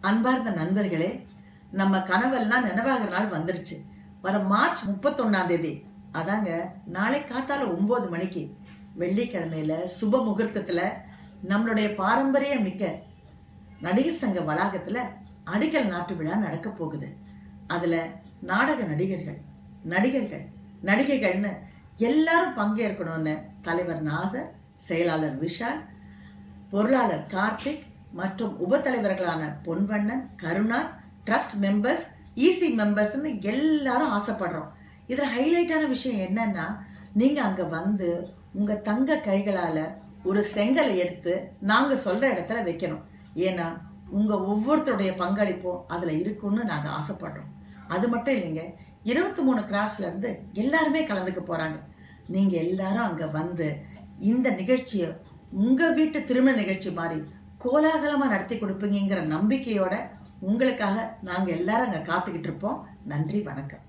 அன்பார்ந்த நண்பர்களே நம்ம கனவெல்லாம் நினைவாகிற நாள் வந்துருச்சு. வர மார்ச் முப்பத்தொன்னாம் தேதி. அதாங்க நாளை காத்தால ஒன்பது மணிக்கு. வெள்ளிக்கிழமையில சுப முகூர்த்தத்துல நம்மளுடைய பாரம்பரிய மிக்க நடிகர் சங்க வளாகத்துல அடிக்கல் நாட்டு விழா நடக்க போகுது. அதுல நாடக நடிகர்கள் நடிகர்கள் நடிகைகள்னு எல்லாரும் பங்கேற்கணும்னு தலைவர் நாசர் செயலாளர் விஷால் பொருளாளர் கார்த்திக் மற்றும் உபத்தலைவர்களான Ponvannan Karunas trust members EC மெம்பர்ஸ்னு எல்லாரும் ஆசைப்படுறோம். இதில் ஹைலைட்டான விஷயம் என்னன்னா நீங்கள் அங்கே வந்து உங்கள் தங்க கைகளால் ஒரு செங்கலை எடுத்து நாங்கள் சொல்கிற இடத்துல வைக்கணும். ஏன்னா உங்கள் ஒவ்வொருத்தருடைய பங்களிப்பும் அதில் இருக்குன்னு நாங்கள் ஆசைப்படுறோம். அது மட்டும் இல்லைங்க இருபத்தி மூணு கிராஸ்லேருந்து எல்லாருமே கலந்துக்க போகிறாங்க நீங்கள் எல்லாரும் அங்கே வந்து இந்த நிகழ்ச்சியை உங்கள் வீட்டு திருமண நிகழ்ச்சி மாதிரி கோலாகலமாக நடத்தி கொடுப்பீங்கிற நம்பிக்கையோட உங்களுக்காக நாங்கள் எல்லாரும் அங்கே காத்துக்கிட்டு இருப்போம். நன்றி வணக்கம்.